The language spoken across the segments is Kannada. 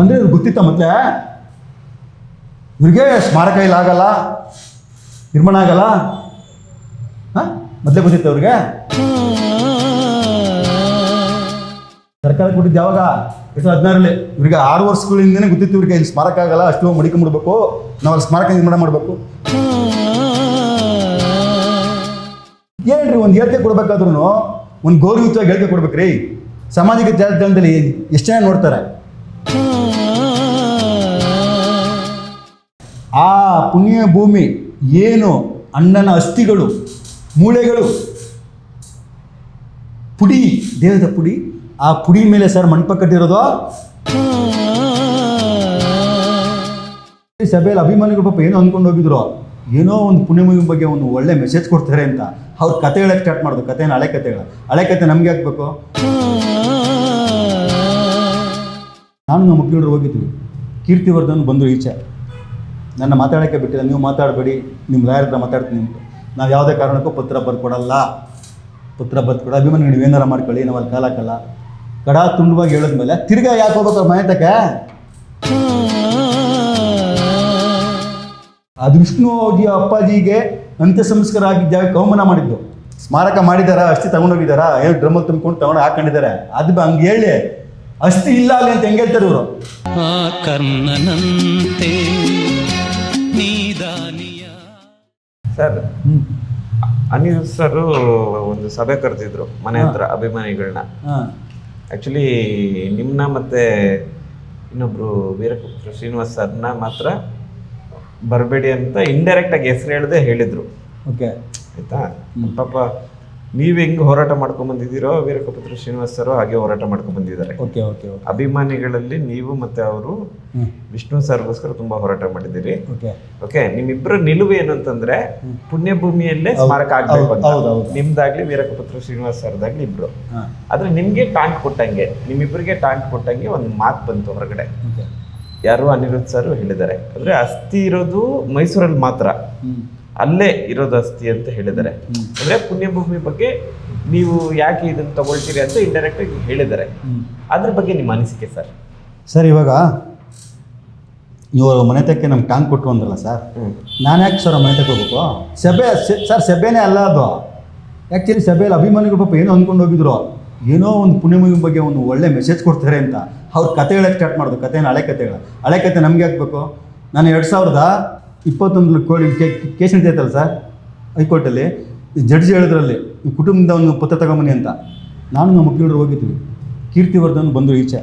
ಅಂದರೆ ಇವ್ರಿಗೆ ಗೊತ್ತಿತ್ತ ಮತ್ತೆ? ಇವ್ರಿಗೆ ಸ್ಮಾರಕ ಇಲ್ಲ, ಆಗಲ್ಲ, ನಿರ್ಮಾಣ ಆಗಲ್ಲ? ಹಾಂ? ಮೊದಲೇ ಗೊತ್ತಿತ್ತು ಅವ್ರಿಗೆ ಸರ್ಕಾರ ಕೊಟ್ಟಿದ್ದು ಯಾವಾಗ? ಎರಡು ಹದಿನಾರಲ್ಲಿ ಇವ್ರಿಗೆ ಆರು ವರ್ಷಗಳಿಂದನೇ ಗೊತ್ತಿತ್ತು ಇವ್ರಿಗೆ ಇಲ್ಲಿ ಸ್ಮಾರಕ ಆಗಲ್ಲ ಅಷ್ಟು ಮಡಿಕೊಂಡ್ಬಿಡ್ಬೇಕು ನಾವು ಅಲ್ಲಿ ಸ್ಮಾರಕ ನಿರ್ಮಾಣ ಮಾಡಬೇಕು. ಏನ್ರಿ ಒಂದು ಹೇಳಿಕೆ ಕೊಡ್ಬೇಕಾದ್ರೂ ಒಂದು ಗೌರವಯುತವಾಗಿ ಹೇಳಿಕೆ ಕೊಡ್ಬೇಕ್ರಿ. ಸಾಮಾಜಿಕ ಜಾಲತಾಣದಲ್ಲಿ ಎಷ್ಟು ಜನ ನೋಡ್ತಾರೆ? ಆ ಪುಣ್ಯ ಭೂಮಿ ಏನು ಅಣ್ಣನ ಅಸ್ಥಿಗಳು, ಮೂಳೆಗಳು? ಪುಡಿ, ದೇಹದ ಪುಡಿ. ಆ ಪುಡಿ ಮೇಲೆ ಸರ್ ಮಂಟಪ ಕಟ್ಟಿರೋದು? ಸಭೆಯಲ್ಲಿ ಅಭಿಮಾನಿಗಳು ಪಾಪ ಏನೋ ಅಂದ್ಕೊಂಡು ಹೋಗಿದ್ರು. ಏನೋ ಒಂದು ಪುಣ್ಯಭೂಮಿ ಬಗ್ಗೆ ಒಂದು ಒಳ್ಳೆ ಮೆಸೇಜ್ ಕೊಡ್ತಾರೆ ಅಂತ. ಅವ್ರ ಕತೆ ಹೇಳಕ್ಕೆ ಸ್ಟಾರ್ಟ್ ಮಾಡೋದು, ಕತೆನ ಹಳೆ ಕತೆಗಳ ಹಳೆ. ಕತೆ ನಮಗೆ ಹಾಕ್ಬೇಕು ನಾನು ನಮ್ಮ ಮಕ್ಕಳು ಹೋಗಿದ್ವಿ. ಕೀರ್ತಿವರ್ಧನ್ ಬಂದರು ಈಚೆ. ನನ್ನ ಮಾತಾಡೋಕ್ಕೆ ಬಿಟ್ಟಿಲ್ಲ, ನೀವು ಮಾತಾಡಬೇಡಿ, ನಿಮ್ಮ ಲಾಯರ್ ಹತ್ರ ಮಾತಾಡ್ತೀನಿ ನಾವು ಯಾವುದೇ ಕಾರಣಕ್ಕೂ ಪತ್ರ ಬರ್ಕೊಡಲ್ಲ. ಪತ್ರ ಬರ್ಕೊಡ ಅಭಿಮಾನಿ ನೀವು ಏನಾರ ಮಾಡ್ಕೊಳ್ಳಿ, ನಾವು ಅಲ್ಲಿ ಕಾಲ ಹಾಕಲ್ಲ. ಕಡ ತುಂಡವಾಗಿ ಹೇಳಿದ್ಮೇಲೆ ತಿರ್ಗಾ ಯಾಕೆ ಹೋಗ್ಬೇಕು ಅವ್ರ ಮನೆ ವಿಷ್ಣು ಅದು ಹೋಗಿ ಅಪ್ಪಾಜಿಗೆ ಅಂತ್ಯ ಸಂಸ್ಕಾರ ಆಗಿದ್ದ ಕೌಮನ ಮಾಡಿದ್ದು. ಸ್ಮಾರಕ ಮಾಡಿದಾರ, ಅಸ್ಥಿ ತಗೊಂಡೋಗಿದಾರ ಏನು ಡ್ರಮ್ಮಲ್ಲಿ ತುಂಬಿಕೊಂಡು ತಗೊಂಡು ಹಾಕೊಂಡಿದ್ದಾರೆ ಅದು ಹಂಗೆ ಹೇಳಿ, ಅಸ್ಥಿ ಇಲ್ಲ ಅಲ್ಲಿ ಅಂತ ಹೆಂಗೆ ಹೇಳ್ತಾರೆ ಇವರು? ಕರ್ಣನಂತೆ ನೀದಾನಿಯ ಸರ್ ಅನಿಲ್ ಸರ್ ಒಂದು ಸಭೆ ಕರೆದಿದ್ರು ಮನೆ ಹತ್ರ ಅಭಿಮಾನಿಗಳನ್ನ ಆಕ್ಚುಲಿ ನಿಮ್ನ ಮತ್ತೆ ಇನ್ನೊಬ್ರು ವೀರಕೃಷ್ಣ ಶ್ರೀನಿವಾಸ್ ಸರ್ನ ಮಾತ್ರ ಬರಬೇಡಿ ಅಂತ ಇಂಡೈರೆಕ್ಟ್ ಆಗಿ ಹೆಸರು ಹೇಳದೆ ಹೇಳಿದ್ರು. ಓಕೆ ಆಯ್ತಾ? ಪಾಪ ನೀವ್ ಹೆಂಗ್ ಹೋರಾಟ ಮಾಡ್ಕೊಂಡ್ ಬಂದಿದ್ದೀರೋ ವೀರಕಪುತ್ರ ಶ್ರೀನಿವಾಸ್ ಸರ್ ಹಾಗೆ ಹೋರಾಟ ಮಾಡ್ಕೊಂಡ್ ಬಂದಿದ್ದಾರೆ. Okay okay okay. ಅಭಿಮಾನಿಗಳಲ್ಲಿ ನೀವು ಮತ್ತೆ ಅವರು ವಿಷ್ಣು ಸರ್ಗೋಸ್ಕರ ತುಂಬಾ ಹೋರಾಟ ಮಾಡಿದ್ದೀರಿ. ಓಕೆ. ನಿಮ್ಮಿಬ್ಬರ ನಿಲುವು ಏನು ಅಂತಂದ್ರೆ ಪುಣ್ಯಭೂಮಿಯಲ್ಲೇ ಸ್ಮಾರಕ ಆಗ್ಬೇಕು. ನಿಮ್ದಾಗ್ಲಿ ವೀರಕಪುತ್ರ ಶ್ರೀನಿವಾಸ್ ಸರ್ದಾಗ್ಲಿ ಇಬ್ರು. ಆದ್ರೆ ನಿಮ್ಗೆ ಟಾಂಟ್ ಕೊಟ್ಟಂಗೆ ನಿಮ್ಮಿಬ್ಬರಿಗೆ ಟಾಂಟ್ ಕೊಟ್ಟಂಗೆ ಒಂದು ಮಾತು ಬಂತು ಹೊರಗಡೆ. ಯಾರು ಅನಿರುದ್ಧ ಸರ್ ಹೇಳಿದ್ದಾರೆ. ಅಂದ್ರೆ ಅಸ್ಥಿ ಇರೋದು ಮೈಸೂರಲ್ಲಿ ಮಾತ್ರ. ಅಲ್ಲೇ ಇರೋದು ಅಸ್ತಿ ಅಂತ ಹೇಳಿದ್ದಾರೆ. ಅಂದ್ರೆ ಪುಣ್ಯಭೂಮಿ ಬಗ್ಗೆ ನೀವು ಯಾಕೆ ಇದನ್ನ ತಗೊಳ್ತೀರಿ ಅಂತ ಇಂಡೈರೆಕ್ಟ್ ಆಗಿ ಹೇಳಿದ್ದಾರೆ. ಹ್ಞೂ ಅದ್ರ ಬಗ್ಗೆ ನಿಮ್ಮ ಅನಿಸಿಕೆ ಸರ್? ಸರ್ ಇವಾಗ ಇವರು ಮನೆ ತಕ್ಕೆ ನಮ್ಗೆ ಟಾಂಗ್ ಕೊಟ್ಟರು ಅಂದ್ರಲ್ಲ ಸರ್ ನಾನು ಯಾಕೆ ಸರ್ ಮನೆ ತಕ್ಕೆ ಹೋಗ್ಬೇಕು? ಸಭೆ ಸರ್ ಸಭೆನೇ ಅಲ್ಲ ಅದು. ಆ್ಯಕ್ಚುಲಿ ಸಭೆಯಲ್ಲಿ ಅಭಿಮಾನಿಗಳು ಪಾಪ ಏನೋ ಅಂದ್ಕೊಂಡು ಹೋಗಿದ್ರು. ಏನೋ ಒಂದು ಪುಣ್ಯಭೂಮಿ ಬಗ್ಗೆ ಒಂದು ಒಳ್ಳೆ ಮೆಸೇಜ್ ಕೊಡ್ತಾರೆ ಅಂತ. ಅವ್ರು ಕತೆ ಹೇಳಕ್ಕೆ ಸ್ಟಾರ್ಟ್ ಮಾಡೋದು ಕತೆನ ಹಳೆ ಕತೆಗಳ ಹಳೆ ಕತೆ ನಮಗೆ ಹಾಕ್ಬೇಕು ನಾನು ಎರಡು ಸಾವಿರದ ಇಪ್ಪತ್ತೊಂದು ಕೋಳಿ ಕೇಸ್ ನಡೀತೈತಲ್ಲ ಸರ್, ಹೈಕೋರ್ಟಲ್ಲಿ. ಜಡ್ಜ್ ಹೇಳಿದ್ರಲ್ಲಿ, ಈ ಕುಟುಂಬದ ಒಂದು ಪತ್ರ ತಗೊಂಬನ್ನಿ ಅಂತ. ನಾನು ನಮ್ಮ ವಕೀಲರು ಹೋಗಿದ್ವಿ. ಕೀರ್ತಿವರ್ಧನ್ ಬಂದರು ಈಚೆ.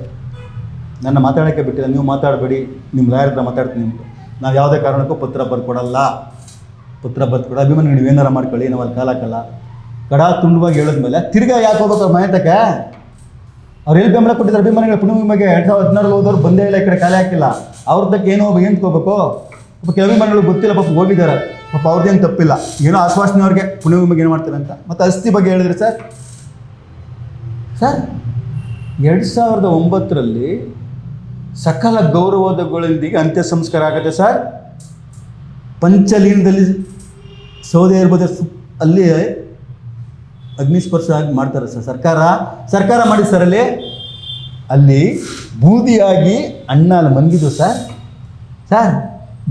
ನನ್ನ ಮಾತಾಡೋಕ್ಕೆ ಬಿಟ್ಟಿಲ್ಲ. ನೀವು ಮಾತಾಡಬೇಡಿ. ನಿಮ್ಮ ಲಾಯರ್ ಹತ್ರ ಮಾತಾಡ್ತೀನಿ ಅಂತ ನಾವು ಯಾವುದೇ ಕಾರಣಕ್ಕೂ ಪತ್ರ ಬರ್ಕೊಡಲ್ಲ. ಪತ್ರ ಬರ್ಕೊಡ ಅಭಿಮಾನಿ ನೀವು ಏನಾರ ಮಾಡ್ಕೊಳ್ಳಿ. ನಾವು ಅಲ್ಲಿ ಕಾಲ ಹಾಕಲ್ಲ. ಕಡ ತುಂಡವಾಗಿ ಹೇಳಿದ್ಮೇಲೆ ತಿರ್ಗಾ ಯಾಕೆ ಹೋಗ್ಬೇಕು ಮನೆ ತಕ್ಕೆ ಅವ್ರು ಎಲ್ಲಿ ಬೆಂಬಲ ಕೊಟ್ಟಿದ್ದಾರೆ. ಅಭಿಮಾನಿಗಳ ಪುಣ್ಯಭೂಮಿಗೆ ಎರಡು ಸಾವಿರದ ಹದಿನಾರಲ್ಲಿ ಹೋದವ್ರು ಬಂದೇ ಇಲ್ಲ. ಈ ಕಡೆ ಕಾಲ ಹಾಕಿಲ್ಲ. ಅವ್ರ ಏನು ಹೋಗ್ಬೇಕು? ಏನು ಪಾಪ ಕೆಲವೇ ಮನೆಗಳು ಗೊತ್ತಿಲ್ಲ, ಪಾಪ ಹೋಗಿದ್ದಾರೆ. ಪಾಪ ಅವ್ರದ್ದೇನು ತಪ್ಪಿಲ್ಲ. ಏನೋ ಆಶ್ವಾಸನೆ ಅವ್ರಿಗೆ ಪುಣ್ಯಭೂಮಿಗೆ ಏನು ಮಾಡ್ತಾರೆ ಅಂತ. ಮತ್ತು ಅಸ್ಥಿ ಬಗ್ಗೆ ಹೇಳಿದ್ರಿ ಸರ್? ಸರ್, ಎರಡು ಸಾವಿರದ ಒಂಬತ್ತರಲ್ಲಿ ಸಕಲ ಗೌರವದಗಳೊಂದಿಗೆ ಅಂತ್ಯ ಸಂಸ್ಕಾರ ಆಗುತ್ತೆ ಸರ್. ಪಂಚಲೀನದಲ್ಲಿ ಸೌದೆ ಇರ್ಬೋದು ಅಲ್ಲಿ ಅಗ್ನಿಸ್ಪರ್ಶ ಆಗಿ ಮಾಡ್ತಾರೆ ಸರ್ ಸರ್ಕಾರ. ಸರ್ಕಾರ ಮಾಡಿ ಸರ್ ಅಲ್ಲಿ. ಅಲ್ಲಿ ಬೂದಿಯಾಗಿ ಅಣ್ಣ ಅಲ್ಲಿ ಮನ್ಗಿದ್ದು ಸರ್. ಸರ್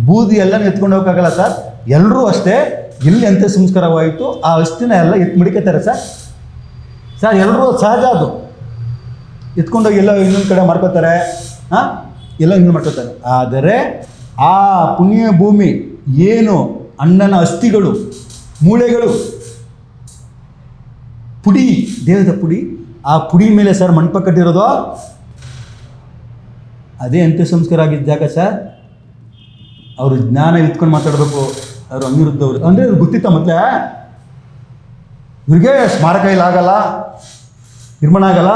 ಬೂದಿ ಎಲ್ಲ ಎತ್ಕೊಂಡು ಹೋಗೋಕ್ಕಾಗಲ್ಲ ಸರ್ ಎಲ್ಲರೂ ಅಷ್ಟೇ ಇಲ್ಲಿ ಅಂತ್ಯ ಸಂಸ್ಕಾರವಾಯಿತು. ಆ ಅಷ್ಟಿನ ಎಲ್ಲ ಎತ್ ಮಡಿಕೆತಾರೆ ಸರ್ ಸರ್ ಎಲ್ಲರೂ ಸಹಜ ಅದು. ಎತ್ಕೊಂಡೋಗಿ ಎಲ್ಲ ಇನ್ನೊಂದು ಕಡೆ ಮಾಡ್ಕೋತಾರೆ ಹಾಂ ಎಲ್ಲ ಇನ್ನೊಂದು ಮಾಡ್ಕೋತಾರೆ ಆದರೆ ಆ ಪುಣ್ಯ ಭೂಮಿ ಏನು ಅಣ್ಣನ ಅಸ್ಥಿಗಳು, ಮೂಳೆಗಳು, ಪುಡಿ, ದೇಹದ ಪುಡಿ, ಆ ಪುಡಿ ಮೇಲೆ ಸರ್ ಮಂಟಪ ಕಟ್ಟಿರೋದು? ಅದೇ ಅಂತ್ಯ ಸಂಸ್ಕಾರ ಆಗಿದ್ದ ಸರ್ ಅವರು ಜ್ಞಾನ ಇತ್ಕೊಂಡು ಮಾತಾಡಬೇಕು, ಅವರು ಅನಿರುದ್ಧ ಅವರು ಅಂದರೆ ಗೊತ್ತಿತ್ತ ಮತ್ತೆ ಇವ್ರಿಗೆ ಸ್ಮಾರಕ ಇಲ್ಲ, ಆಗಲ್ಲ? ನಿರ್ಮಾಣ ಆಗಲ್ಲ?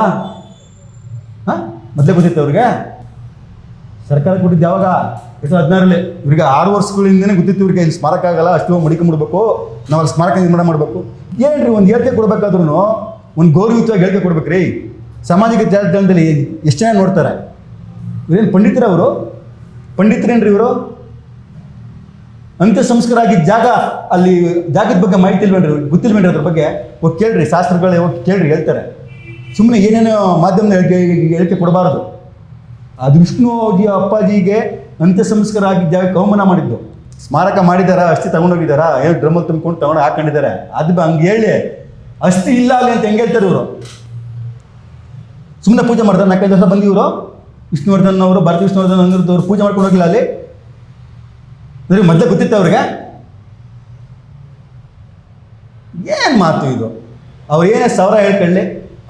ಹಾಂ? ಮೊದಲೇ ಗೊತ್ತಿತ್ತು ಅವ್ರಿಗೆ? ಸರ್ಕಾರ ಕೊಟ್ಟಿದ್ದು ಯಾವಾಗ? ಎರಡು ಸಾವಿರದ ಹದಿನಾರಲ್ಲಿ ಇವ್ರಿಗೆ ಆರು ವರ್ಷಗಳಿಂದನೇ ಗೊತ್ತಿತ್ತು ಇವ್ರಿಗೆ ಇಲ್ಲಿ ಸ್ಮಾರಕ ಆಗಲ್ಲ, ಅಷ್ಟು ಮಡಿಕೊಂಡ್ಬಿಡ್ಬೇಕು ನಾವು ಅಲ್ಲಿ ಸ್ಮಾರಕ ನಿರ್ಮಾಣ ಮಾಡಬೇಕು. ಏನ್ರಿ ಒಂದು ಹೇಳಿಕೆ ಕೊಡಬೇಕಾದ್ರೂ ಒಂದು ಗೌರವಯುತವಾಗಿ ಹೇಳಿಕೆ ಕೊಡ್ಬೇಕ್ರಿ. ಸಾಮಾಜಿಕ ಜಾಲತಾಣದಲ್ಲಿ ಎಷ್ಟು ಜನ ನೋಡ್ತಾರೆ? ಇವ್ರೇನು ಪಂಡಿತರ ಅವರು ಪಂಡಿತರೇನ್ರಿ ಇವರು? ಅಂತ್ಯ ಸಂಸ್ಕಾರ ಆಗಿದ್ದ ಜಾಗ ಅಲ್ಲಿ ಜಾಗದ ಬಗ್ಗೆ ಮಾಹಿತಿ ಇಲ್ವೇನ್ರಿ? ಗೊತ್ತಿಲ್ವೇನ್ರಿ ಅದ್ರ ಬಗ್ಗೆ? ಹೋಗಿ ಕೇಳ್ರಿ, ಶಾಸ್ತ್ರಗಳೇ ಹೋಗಿ ಕೇಳ್ರಿ, ಹೇಳ್ತಾರೆ. ಸುಮ್ಮನೆ ಏನೇನೋ ಮಾಧ್ಯಮದ ಹೇಳಿಕೆ ಕೊಡಬಾರದು. ಕೊಡಬಾರ್ದು ಅದು ಅವಜಿ ಅಪ್ಪಾಜಿಗೆ ಅಂತ್ಯ ಸಂಸ್ಕಾರ ಆಗಿದ್ದ ಜಾಗ ಕೌಮನ ಮಾಡಿದ್ದು. ಸ್ಮಾರಕ ಮಾಡಿದಾರ? ಅಸ್ಥಿ ತಗೊಂಡೋಗಿದಾರ? ಏನು ಡ್ರಮ್ಮಲ್ಲಿ ತುಂಬಿಕೊಂಡು ತಗೊಂಡು ಹಾಕೊಂಡಿದ್ದಾರೆ ಅದು ಹಂಗೆ ಹೇಳಿ, ಅಸ್ಥಿ ಇಲ್ಲ ಅಲ್ಲಿ ಅಂತ ಹೆಂಗೆ ಹೇಳ್ತಾರೆ ಇವರು? ಸುಮ್ಮನೆ ಪೂಜೆ ಮಾಡ್ತಾರೆ. ನಾಲ್ಕೈದು ದಿವಸ ಬಂದಿವರು. ವಿಷ್ಣುವರ್ಧನ್ ಅವರು ಭಾರತೀಯ ವಿಷ್ಣುವರ್ಧನ್ ಅವರು ಪೂಜೆ ಮಾಡ್ಕೊಂಡು ಹೋಗಿಲ್ಲ ಅಲ್ಲಿ. ಅಂದ್ರೆ ಮೊದಲೇ ಗೊತ್ತಿತ್ತು ಅವ್ರಿಗೆ? ಏನು ಮಾತು ಇದು? ಅವ್ರು ಏನೇ ಸಾವಿರ ಹೇಳ್ಕೊಳ್ಳಿ,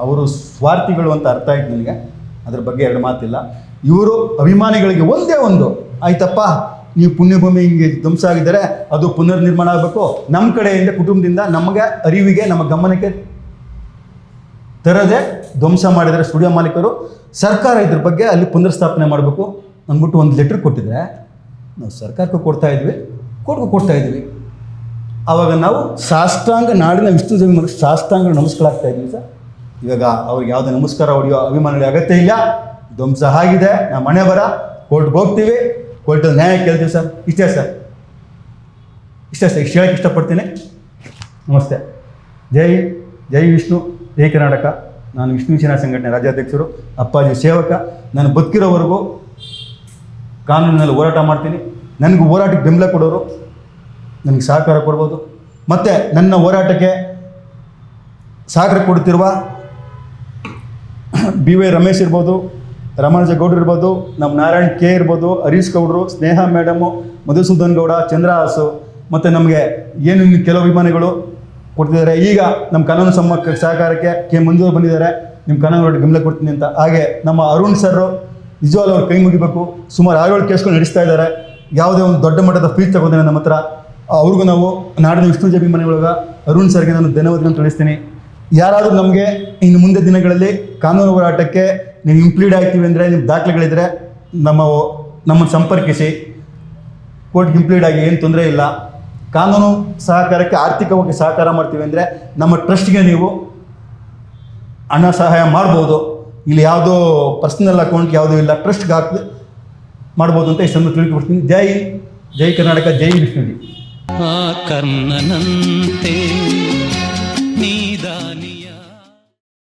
ಅವರು ಸ್ವಾರ್ಥಿಗಳು ಅಂತ ಅರ್ಥ ಆಯ್ತು ನನಗೆ ಅದ್ರ ಬಗ್ಗೆ ಎರಡು ಮಾತಿಲ್ಲ. ಇವರು ಅಭಿಮಾನಿಗಳಿಗೆ ಒಂದೇ ಒಂದು, ಆಯ್ತಪ್ಪ, ನೀವು ಪುಣ್ಯಭೂಮಿ ಹಿಂಗೆ ಧ್ವಂಸ ಆಗಿದ್ದಾರೆ ಅದು ಪುನರ್ ನಿರ್ಮಾಣ ಆಗಬೇಕು. ನಮ್ಮ ಕಡೆಯಿಂದ, ಕುಟುಂಬದಿಂದ ನಮಗೆ ಅರಿವಿಗೆ, ನಮ್ಮ ಗಮನಕ್ಕೆ ತರದೆ ಧ್ವಂಸ ಮಾಡಿದರೆ ಸ್ಟುಡಿಯೋ ಮಾಲೀಕರು, ಸರ್ಕಾರ ಇದ್ರ ಬಗ್ಗೆ ಅಲ್ಲಿ ಪುನರ್ಸ್ಥಾಪನೆ ಮಾಡಬೇಕು. ಅಂದ್ಬಿಟ್ಟು ಒಂದು ಲೆಟ್ರ್ ಕೊಟ್ಟಿದ್ರೆ ನಾವು ಸರ್ಕಾರಕ್ಕೂ ಕೊಡ್ತಾ ಇದ್ವಿ, ಕೋರ್ಟ್ಗೂ ಕೊಡ್ತಾ ಇದ್ವಿ. ಆವಾಗ ನಾವು ಸಾಷ್ಟಾಂಗ ನಾಡಿನ ವಿಷ್ಣು ದೇವಿ ಸಾಷ್ಟಾಂಗ ನಮಸ್ಕಾರ ಇದ್ವಿ ಸರ್. ಇವಾಗ ಅವ್ರಿಗೆ ಯಾವುದೇ ನಮಸ್ಕಾರ ಹೊಡೆಯೋ ಅಭಿಮಾನಗಳ ಅಗತ್ಯ ಇಲ್ಲ. ಧ್ವಂಸ ಆಗಿದೆ. ನಮ್ಮ ಮನೆ ಬರ, ಕೋರ್ಟ್ಗೆ ಹೋಗ್ತೀವಿ. ಕೋರ್ಟಲ್ಲಿ ನ್ಯಾಯ ಕೇಳ್ತೀವಿ ಸರ್. ಇಷ್ಟೇ ಸರ್. ಇಷ್ಟೇ ಸರ್. ಇಷ್ಟು ಹೇಳಕ್ಕೆ ಇಷ್ಟಪಡ್ತೀನಿ. ನಮಸ್ತೆ. ಜೈ ಜೈ ವಿಷ್ಣು. ಜೈ ಕರ್ನಾಟಕ. ನಾನು ವಿಷ್ಣು ಸೇನಾ ಸಂಘಟನೆ ರಾಜ್ಯಾಧ್ಯಕ್ಷರು, ಅಪ್ಪಾಜಿ ಸೇವಕ. ನಾನು ಬದುಕಿರೋವರೆಗೂ ಕಾನೂನಿನಲ್ಲಿ ಹೋರಾಟ ಮಾಡ್ತೀನಿ. ನನಗೆ ಹೋರಾಟಕ್ಕೆ ಬೆಂಬಲ ಕೊಡೋರು ನನಗೆ ಸಹಕಾರ ಕೊಡ್ಬೋದು. ಮತ್ತು ನನ್ನ ಹೋರಾಟಕ್ಕೆ ಸಹಕಾರ ಕೊಡ್ತಿರುವ ಬಿ ವೈ ರಮೇಶ್ ಇರ್ಬೋದು ರಮಾನುಜ ಗೌಡ್ರು ಇರ್ಬೋದು ನಮ್ಮ ನಾರಾಯಣ್ ಕೆ ಇರ್ಬೋದು, ಹರೀಶ್ ಗೌಡ್ರು, ಸ್ನೇಹ ಮೇಡಮು, ಮಧುಸೂದನ್ ಗೌಡ, ಚಂದ್ರಹಾಸು, ಮತ್ತು ನಮಗೆ ಏನು ಕೆಲವು ಅಭಿಮಾನಿಗಳು ಕೊಡ್ತಿದ್ದಾರೆ. ಈಗ ನಮ್ಮ ಕಾನೂನು ಸಮ್ಮಕ್ಕ ಸಹಕಾರಕ್ಕೆ ಕೆ ಮಂಜೂರು ಬಂದಿದ್ದಾರೆ. ನಿಮ್ಮ ಕಾನೂನು ಹೋರಾಟ ಗಮನ ಕೊಡ್ತೀನಿ ಅಂತ. ಹಾಗೆ ನಮ್ಮ ಅರುಣ್ ಸರ್ರು ನಿಜವಾಗ್ಲೂ ಅವ್ರು ಕೈ ಮುಗಿಬೇಕು. ಸುಮಾರು ಆರೇಳು ಕೇಸ್ಗಳು ನಡೆಸ್ತಾ ಇದ್ದಾರೆ. ಯಾವುದೇ ಒಂದು ದೊಡ್ಡ ಮಟ್ಟದ ಫೀಸ್ ತಗೋತಾರೆ ನಮ್ಮ ಹತ್ರ. ಅವ್ರಿಗೂ ನಾವು ನಾಡಿನ ವಿಷ್ಣು ಜಬಿ ಮನೆಯೊಳಗ ಅರುಣ್ ಸರ್ಗೆ ನಾನು ಧನ್ಯವಾದಗಳನ್ನು ತಿಳಿಸ್ತೀನಿ. ಯಾರಾದರೂ ನಮಗೆ ಇನ್ನು ಮುಂದೆ ದಿನಗಳಲ್ಲಿ ಕಾನೂನು ಹೋರಾಟಕ್ಕೆ ನೀವು ಇಂಪ್ಲೀಡ್ ಆಗ್ತೀವಿ ಅಂದರೆ ನಿಮ್ಮ ದಾಖಲೆಗಳಿದ್ರೆ ನಮ್ಮ ನಮ್ಮನ್ನು ಸಂಪರ್ಕಿಸಿ. ಕೋರ್ಟ್ಗೆ ಇಂಪ್ಲೀಡ್ ಆಗಿ ಏನು ತೊಂದರೆ ಇಲ್ಲ. ಕಾನೂನು ಸಹಕಾರಕ್ಕೆ ಆರ್ಥಿಕವಾಗಿ ಸಹಕಾರ ಮಾಡ್ತೀವಿ ಅಂದರೆ ನಮ್ಮ ಟ್ರಸ್ಟ್ಗೆ ನೀವು ಹಣ ಸಹಾಯ ಮಾಡ್ಬೋದು. ಇಲ್ಲಿ ಯಾವುದೋ ಪರ್ಸ್ನಲ್ ಅಕೌಂಟ್ ಯಾವುದೂ ಇಲ್ಲ ಟ್ರಸ್ಟ್ಗೆ ಹಾಕಿ ಮಾಡ್ಬೋದು ಅಂತ ಇಷ್ಟೊಂದು ತಿಳ್ಕೊಡ್ತೀನಿ ಜೈ ಜೈ ಕರ್ನಾಟಕ, ಜೈ ವಿಷ್ಣುಡಿ ಆ ಕರ್ಣನಂತೆ ನೀದಾನಿ